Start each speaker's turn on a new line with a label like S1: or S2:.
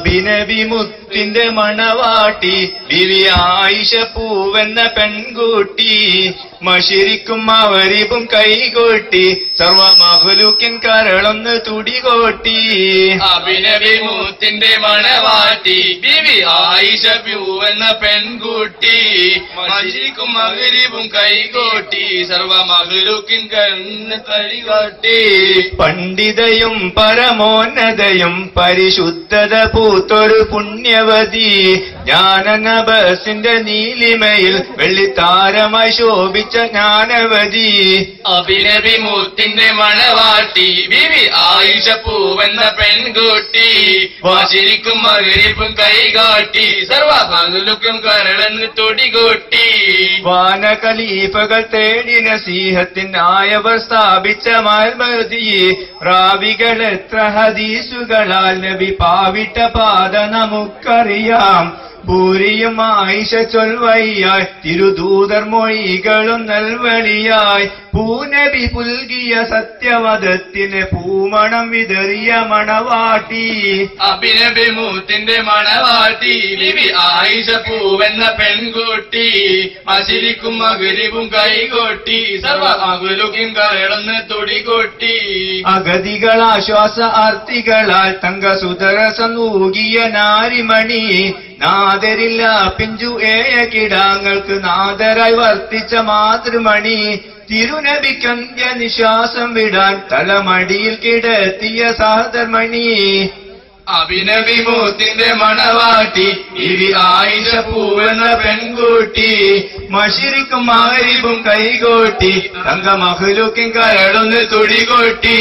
S1: അഭിനബി മുത്തിന്റെ മണവാട്ടി ബിവി ആയിഷ പൂവെന്ന പെൺകുട്ടി. മഷിരിക്കും മവരീപും കൈകോട്ടി. സർവ സർവമഹുലുക്കിൻ കരളൊന്ന് തുടികോട്ടി.
S2: അഭിനവിമൂത്തിന്റെ മണവാട്ടി. ബിവി ആയിഷ എന്ന പെൺകുട്ടി. മഷിരിക്കും മകരീപും കൈകോട്ടി. സർവ മകളുക്കിൻ കണ്ണ് കരികോട്ടി
S1: പണ്ഡിതയും പരമോന്നതയും പരിശുദ്ധത പൂത്തൊരു പുണ്യവതി. ജ്ഞാനനബസിന്റെ നീലിമയിൽ വെള്ളിത്താരമായി ശോഭിച്ച ജ്ഞാനവതി.
S2: അഭിനവി മൂത്തിന്റെ മണവാട്ടി ബിവി ആയുഷ പൂവെന്ന പെൺകുട്ടി. വാശിരിക്കും മകരിപ്പും കൈകാട്ടി സർവ കരളെന്ന് തൊടികൊട്ടി.
S1: വാന തേടിന തേടി നസീഹത്തിനായവർ സ്ഥാപിച്ച മാൽമതി റാവികൾ എത്ര ഹദീസുകളാൽ നബി പാവിട്ട പാത നമുക്കറിയാം. ഭൂരിയും ആയിഷ ചൊൽവയ്യായി തിരുദൂതർ മൊഴികളും നൽവഴിയായി പൂനബി പുൽകിയ സത്യവധത്തിന് പൂമണം വിതറിയ മണവാട്ടി.
S2: അഭിനബി മൂത്തിന്റെ മണവാട്ടി ബിബി ആയിഷ പൂവെന്ന പെൺകുട്ടി. മസിലിക്കും മകരിവും കൈകൊട്ടി സർവ മകളുക്കും കരളന്ന് തുടികൊട്ടി.
S1: അഗതികൾ ആശ്വാസ ആർത്തികളാൽ തങ്കസുതരസം ഊകിയ നാരിമണി. നാദരില്ല പിഞ്ചു ഏയ കിടാങ്ങൾക്ക് നാദരായി വർത്തിച്ച മാതൃമണി. തിരുനബിക്കന്ത്യ നിശ്വാസം വിടാൻ തലമടിയിൽ കിടത്തിയ സഹതർമണി
S2: അഭിനബി മൂത്തിന്റെ മണവാട്ടി ഇരി ആയിഷ പൂവെന്ന പെൺകുട്ടി.
S1: മഷിരിക്കും മാരിബും കൈകോട്ടി തങ്ക മഹലുക്കും കരളൊന്ന് തുടികൊട്ടി